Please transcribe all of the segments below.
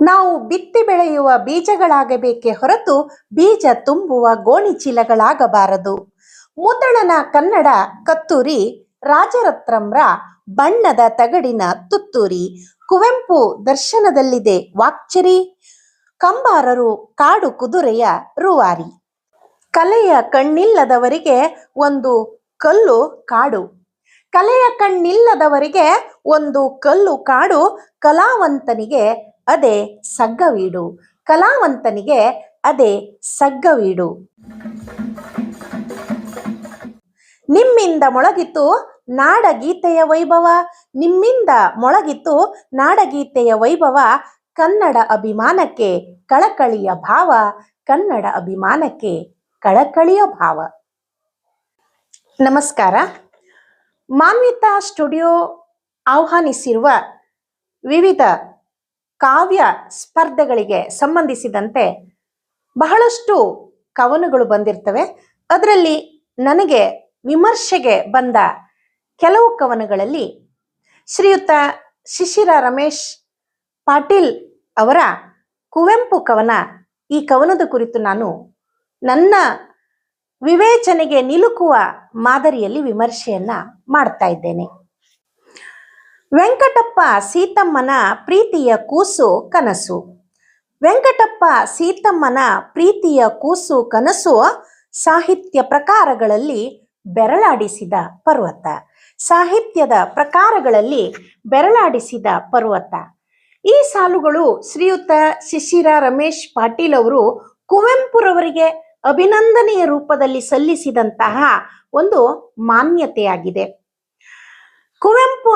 ನಾವು ಬಿತ್ತಿ ಬೆಳೆಯುವ ಬೀಜಗಳಾಗಬೇಕೇ ಹೊರತು ಬೀಜ ತುಂಬುವ ಗೋಣಿಚೀಲಗಳಾಗಬಾರದು. ಮುದಳನ ಕನ್ನಡ ಕತ್ತೂರಿ ರಾಜರತ್ರಂರ ಬಣ್ಣದ ತಗಡಿನ ತುತ್ತೂರಿ, ಕುವೆಂಪು ದರ್ಶನದಲ್ಲಿದೆ ವಾಕ್ಚರಿ, ಕಂಬಾರರು ಕಾಡು ಕುದುರೆಯ ರುವಾರಿ. ಕಲೆಯ ಕಣ್ಣಿಲ್ಲದವರಿಗೆ ಒಂದು ಕಲ್ಲು ಕಾಡು. ಕಲೆಯ ಕಣ್ಣಿಲ್ಲದವರಿಗೆ ಒಂದು ಕಲ್ಲು ಕಾಡು ಕಲಾವಂತನಿಗೆ ಅದೇ ಸಗ್ಗವೀಡು. ಕಲಾವಂತನಿಗೆ ಅದೇ ಸಗ್ಗವೀಡು. ನಿಮ್ಮಿಂದ ಮೊಳಗಿತು ನಾಡಗೀತೆಯ ವೈಭವ. ನಿಮ್ಮಿಂದ ಮೊಳಗಿತು ನಾಡಗೀತೆಯ ವೈಭವ. ಕನ್ನಡ ಅಭಿಮಾನಕ್ಕೆ ಕಳಕಳಿಯ ಭಾವ. ಕನ್ನಡ ಅಭಿಮಾನಕ್ಕೆ ಕಳಕಳಿಯ ಭಾವ. ನಮಸ್ಕಾರ. ಮಾನ್ವಿತಾ ಸ್ಟುಡಿಯೋ ಆಹ್ವಾನಿಸಿರುವ ವಿವಿಧ ಕಾವ್ಯ ಸ್ಪರ್ಧೆಗಳಿಗೆ ಸಂಬಂಧಿಸಿದಂತೆ ಬಹಳಷ್ಟು ಕವನಗಳು ಬಂದಿರ್ತವೆ. ಅದರಲ್ಲಿ ನನಗೆ ವಿಮರ್ಶೆಗೆ ಬಂದ ಕೆಲವು ಕವನಗಳಲ್ಲಿ ಶ್ರೀಯುತ ಶಿಶಿರ ರಮೇಶ್ ಪಾಟೀಲ್ ಅವರ ಕುವೆಂಪು ಕವನ. ಈ ಕವನದ ಕುರಿತು ನಾನು ನನ್ನ ವಿವೇಚನೆಗೆ ನಿಲುಕುವ ಮಾದರಿಯಲ್ಲಿ ವಿಮರ್ಶೆಯನ್ನ ಮಾಡ್ತಾ ಇದ್ದೇನೆ. ವೆಂಕಟಪ್ಪ ಸೀತಮ್ಮನ ಪ್ರೀತಿಯ ಕೂಸು ಕನಸು. ವೆಂಕಟಪ್ಪ ಸೀತಮ್ಮನ ಪ್ರೀತಿಯ ಕೂಸು ಕನಸು ಸಾಹಿತ್ಯ ಪ್ರಕಾರಗಳಲ್ಲಿ ಬೆರಳಾಡಿಸಿದ ಪರ್ವತ. ಸಾಹಿತ್ಯದ ಪ್ರಕಾರಗಳಲ್ಲಿ ಬೆರಳಾಡಿಸಿದ ಪರ್ವತ. ಈ ಸಾಲುಗಳು ಶ್ರೀಯುತ ಶಿಶಿರ ರಮೇಶ್ ಪಾಟೀಲ್ ಅವರು ಕುವೆಂಪುರವರಿಗೆ ಅಭಿನಂದನೆಯ ರೂಪದಲ್ಲಿ ಸಲ್ಲಿಸಿದಂತಹ ಒಂದು ಮಾನ್ಯತೆಯಾಗಿದೆ.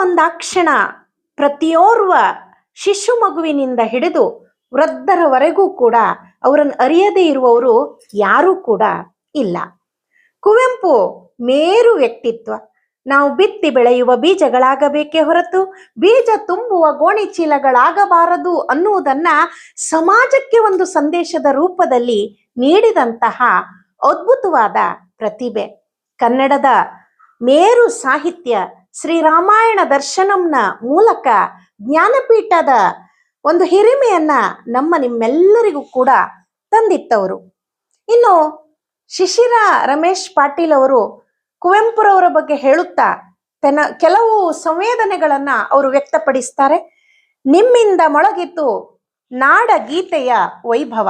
ಕುವೆಂಪು ಅಂದಾಕ್ಷಣ ಪ್ರತಿಯೋರ್ವ ಶಿಶು ಮಗುವಿನಿಂದ ಹಿಡಿದು ವೃದ್ಧರವರೆಗೂ ಕೂಡ ಅವರನ್ನು ಅರಿಯದೇ ಇರುವವರು ಯಾರೂ ಕೂಡ ಇಲ್ಲ. ಕುವೆಂಪು ಮೇರು ವ್ಯಕ್ತಿತ್ವ. ನಾವು ಬಿತ್ತಿ ಬೆಳೆಯುವ ಬೀಜಗಳಾಗಬೇಕೇ ಹೊರತು ಬೀಜ ತುಂಬುವ ಗೋಣಿ ಚೀಲಗಳಾಗಬಾರದು ಅನ್ನುವುದನ್ನ ಸಮಾಜಕ್ಕೆ ಒಂದು ಸಂದೇಶದ ರೂಪದಲ್ಲಿ ನೀಡಿದಂತಹ ಅದ್ಭುತವಾದ ಪ್ರತಿಭೆ. ಕನ್ನಡದ ಮೇರು ಸಾಹಿತ್ಯ ಶ್ರೀರಾಮಾಯಣ ದರ್ಶನಂನ ಮೂಲಕ ಜ್ಞಾನಪೀಠದ ಒಂದು ಹಿರಿಮೆಯನ್ನ ನಮ್ಮ ನಿಮ್ಮೆಲ್ಲರಿಗೂ ಕೂಡ ತಂದಿತ್ತವರು. ಇನ್ನು ಶಿಶಿರ ರಮೇಶ್ ಪಾಟೀಲ್ ಅವರು ಕುವೆಂಪುರವರ ಬಗ್ಗೆ ಹೇಳುತ್ತಾ ತನ್ನ ಕೆಲವು ಸಂವೇದನೆಗಳನ್ನ ಅವರು ವ್ಯಕ್ತಪಡಿಸ್ತಾರೆ. ನಿಮ್ಮಿಂದ ಮೊಳಗಿತು ನಾಡ ಗೀತೆಯ ವೈಭವ.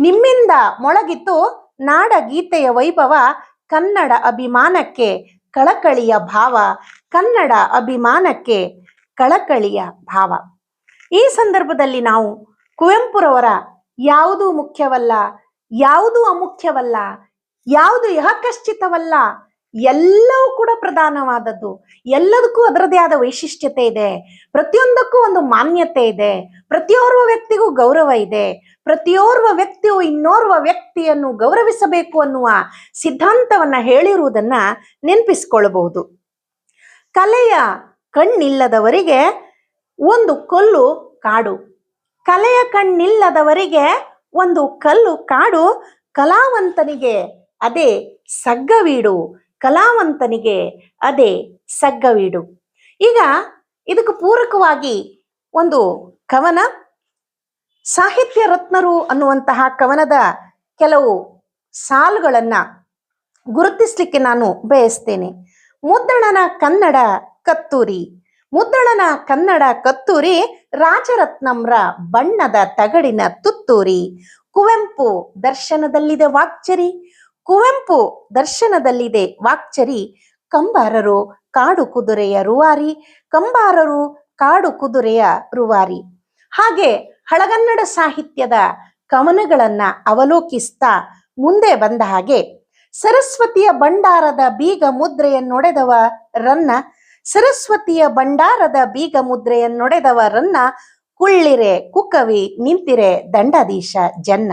ನಿಮ್ಮಿಂದ ಮೊಳಗಿತು ನಾಡ ಗೀತೆಯ ವೈಭವ ಕನ್ನಡ ಅಭಿಮಾನಕ್ಕೆ ಕಳಕಳಿಯ ಭಾವ. ಕನ್ನಡ ಅಭಿಮಾನಕ್ಕೆ ಕಳಕಳಿಯ ಭಾವ. ಈ ಸಂದರ್ಭದಲ್ಲಿ ನಾವು ಕುವೆಂಪುರವರ ಯಾವುದು ಮುಖ್ಯವಲ್ಲ, ಯಾವುದು ಅಮುಖ್ಯವಲ್ಲ, ಯಾವುದು ಯಹಕಶ್ಚಿತವಲ್ಲ, ಎಲ್ಲವೂ ಕೂಡ ಪ್ರಧಾನವಾದದ್ದು. ಎಲ್ಲದಕ್ಕೂ ಅದರದೇ ಆದ ವೈಶಿಷ್ಟ್ಯತೆ ಇದೆ. ಪ್ರತಿಯೊಂದಕ್ಕೂ ಒಂದು ಮಾನ್ಯತೆ ಇದೆ. ಪ್ರತಿಯೋರ್ವ ವ್ಯಕ್ತಿಗೂ ಗೌರವ ಇದೆ. ಪ್ರತಿಯೋರ್ವ ವ್ಯಕ್ತಿಯು ಇನ್ನೋರ್ವ ವ್ಯಕ್ತಿಯನ್ನು ಗೌರವಿಸಬೇಕು ಅನ್ನುವ ಸಿದ್ಧಾಂತವನ್ನ ಹೇಳಿರುವುದನ್ನ ನೆನಪಿಸ್ಕೊಳ್ಬಹುದು. ಕಲೆಯ ಕಣ್ಣಿಲ್ಲದವರಿಗೆ ಒಂದು ಕಲ್ಲು ಕಾಡು. ಕಲೆಯ ಕಣ್ಣಿಲ್ಲದವರಿಗೆ ಒಂದು ಕಲ್ಲು ಕಾಡು. ಕಲಾವಂತನಿಗೆ ಅದೇ ಸಗ್ಗವೀಡು. ಕಲಾವಂತನಿಗೆ ಅದೇ ಸಗ್ಗವೀಡು. ಈಗ ಇದಕ್ಕೆ ಪೂರಕವಾಗಿ ಒಂದು ಕವನ. ಸಾಹಿತ್ಯ ರತ್ನರು ಅನ್ನುವಂತಹ ಕವನದ ಕೆಲವು ಸಾಲುಗಳನ್ನು ಗುರುತಿಸಲಿಕ್ಕೆ ನಾನು ಬಯಸ್ತೇನೆ. ಮುದ್ದಣನ ಕನ್ನಡ ಕತ್ತೂರಿ. ಮುದ್ದಣನ ಕನ್ನಡ ಕತ್ತೂರಿ ರಾಜರತ್ನಂರ ಬಣ್ಣದ ತಗಡಿನ ತುತ್ತೂರಿ. ಕುವೆಂಪು ದರ್ಶನದಲ್ಲಿದೆ ವಾಕ್ಚರಿ. ಕುವೆಂಪು ದರ್ಶನದಲ್ಲಿದೆ ವಾಕ್ಚರಿ. ಕಂಬಾರರು ಕಾಡು ಕುದುರೆಯ ರುವಾರಿ. ಕಂಬಾರರು ಕಾಡು ಕುದುರೆಯ ರುವಾರಿ. ಹಾಗೆ ಹಳಗನ್ನಡ ಸಾಹಿತ್ಯದ ಕವನಗಳನ್ನ ಅವಲೋಕಿಸ್ತಾ ಮುಂದೆ ಬಂದ ಹಾಗೆ ಸರಸ್ವತಿಯ ಭಂಡಾರದ ಬೀಗ ಮುದ್ರೆಯನ್ನೊಡೆದವ ರನ್ನ, ಸರಸ್ವತಿಯ ಭಂಡಾರದ ಬೀಗ ಮುದ್ರೆಯನ್ನೊಡೆದವ ರನ್ನ ಕುಳ್ಳಿರೆ ಕುಕವಿ ನಿಂತಿರೆ ದಂಡಾಧೀಶ ಜನ್ನ,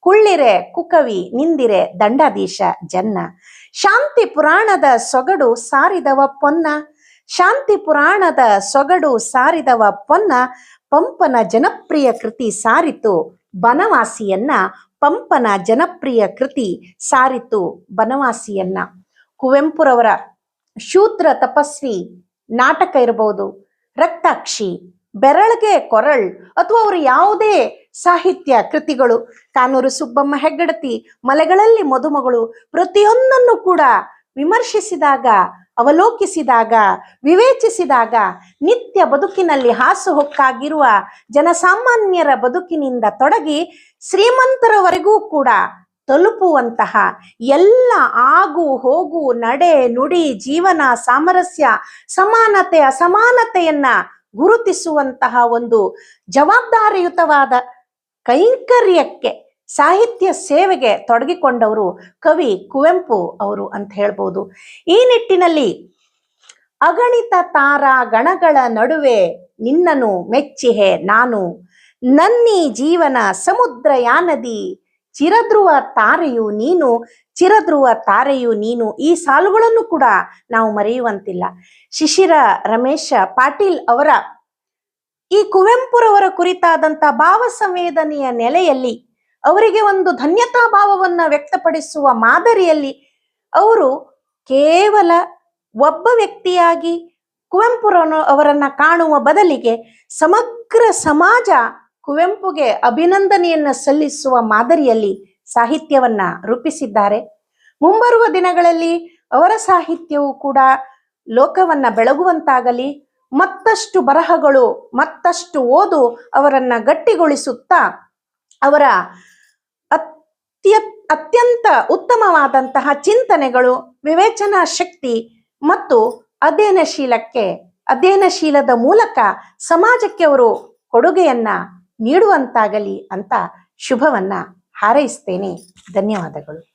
ಕುಳ್ಳಿರೆ ಕುಕವಿ ನಿಂದಿರೆ ದಂಡಾಧೀಶ ಜನ್ನ. ಶಾಂತಿ ಪುರಾಣದ ಸೊಗಡು ಸಾರಿದವ ಪೊನ್ನ, ಶಾಂತಿ ಪುರಾಣದ ಸೊಗಡು ಸಾರಿದವ ಪೊನ್ನ, ಪಂಪನ ಜನಪ್ರಿಯ ಕೃತಿ ಸಾರಿತು ಬನವಾಸಿಯನ್ನ ಪಂಪನ ಜನಪ್ರಿಯ ಕೃತಿ ಸಾರಿತು ಬನವಾಸಿಯನ್ನ. ಕುವೆಂಪುರವರ ಶೂದ್ರ ತಪಸ್ವಿ ನಾಟಕ ಇರಬಹುದು, ರಕ್ತಾಕ್ಷಿ, ಬೆರಳಿಗೆ ಕೊರಳ್ ಅಥವಾ ಅವರು ಯಾವುದೇ ಸಾಹಿತ್ಯ ಕೃತಿಗಳು. ಕಾನೂರು ಸುಬ್ಬಮ್ಮ ಹೆಗ್ಗಡತಿ, ಮಲೆಗಳಲ್ಲಿ ಮದುಮಗಳು ಪ್ರತಿಯೊಂದನ್ನು ಕೂಡ ವಿಮರ್ಶಿಸಿದಾಗ, ಅವಲೋಕಿಸಿದಾಗ, ವಿವೇಚಿಸಿದಾಗ, ನಿತ್ಯ ಬದುಕಿನಲ್ಲಿ ಹಾಸುಹೊಕ್ಕಾಗಿರುವ ಜನಸಾಮಾನ್ಯರ ಬದುಕಿನಿಂದ ತೊಡಗಿ ಶ್ರೀಮಂತರವರೆಗೂ ಕೂಡ ತಲುಪುವಂತಹ ಎಲ್ಲ ಆಗು, ಹೋಗು, ನಡೆ, ನುಡಿ, ಜೀವನ, ಸಾಮರಸ್ಯ, ಸಮಾನತೆ, ಅಸಮಾನತೆಯನ್ನ ಗುರುತಿಸುವಂತಹ ಒಂದು ಜವಾಬ್ದಾರಿಯುತವಾದ ಕೈಂಕರ್ಯಕ್ಕೆ, ಸಾಹಿತ್ಯ ಸೇವೆಗೆ ತೊಡಗಿಕೊಂಡವರು ಕವಿ ಕುವೆಂಪು ಅವರು ಅಂತ ಹೇಳ್ಬೋದು. ಈ ನಿಟ್ಟಿನಲ್ಲಿ ಅಗಣಿತ ತಾರ ಗಣಗಳ ನಡುವೆ ನಿನ್ನನು ಮೆಚ್ಚಿಹೆ, ನಾನು ನನ್ನಿ ಜೀವನ ಸಮುದ್ರ ಯಾನದಿ ಚಿರಧ್ರುವ ತಾರೆಯು ನೀನು, ಚಿರಧ್ರುವ ತಾರೆಯು ನೀನು, ಈ ಸಾಲುಗಳನ್ನು ಕೂಡ ನಾವು ಮರೆಯುವಂತಿಲ್ಲ. ಶಿಶಿರ, ರಮೇಶ, ಪಾಟೀಲ್ ಅವರ ಈ ಕುವೆಂಪುರವರ ಕುರಿತಾದಂತ ಭಾವ ಸಂವೇದನೆಯ ನೆಲೆಯಲ್ಲಿ ಅವರಿಗೆ ಒಂದು ಧನ್ಯತಾ ಭಾವವನ್ನು ವ್ಯಕ್ತಪಡಿಸುವ ಮಾದರಿಯಲ್ಲಿ ಅವರು ಕೇವಲ ಒಬ್ಬ ವ್ಯಕ್ತಿಯಾಗಿ ಕುವೆಂಪುರನು ಅವರನ್ನ ಕಾಣುವ ಬದಲಿಗೆ ಸಮಗ್ರ ಸಮಾಜ ಕುವೆಂಪುಗೆ ಅಭಿನಂದನೆಯನ್ನ ಸಲ್ಲಿಸುವ ಮಾದರಿಯಲ್ಲಿ ಸಾಹಿತ್ಯವನ್ನ ರೂಪಿಸಿದ್ದಾರೆ. ಮುಂಬರುವ ದಿನಗಳಲ್ಲಿ ಅವರ ಸಾಹಿತ್ಯವು ಕೂಡ ಲೋಕವನ್ನ ಬೆಳಗುವಂತಾಗಲಿ, ಮತ್ತಷ್ಟು ಬರಹಗಳು, ಮತ್ತಷ್ಟು ಓದು ಅವರನ್ನ ಗಟ್ಟಿಗೊಳಿಸುತ್ತಾ ಅವರ ಅತ್ಯ, ಅತ್ಯಂತ ಉತ್ತಮವಾದಂತಹ ಚಿಂತನೆಗಳು, ವಿವೇಚನಾ ಶಕ್ತಿ ಮತ್ತು ಅಧ್ಯಯನಶೀಲಕ್ಕೆ, ಅಧ್ಯಯನಶೀಲದ ಮೂಲಕ ಸಮಾಜಕ್ಕೆ ಅವರು ಕೊಡುಗೆಯನ್ನ ನೀಡುವಂತಾಗಲಿ ಅಂತ ಶುಭವನ್ನ ಹಾರೈಸ್ತೇನೆ. ಧನ್ಯವಾದಗಳು.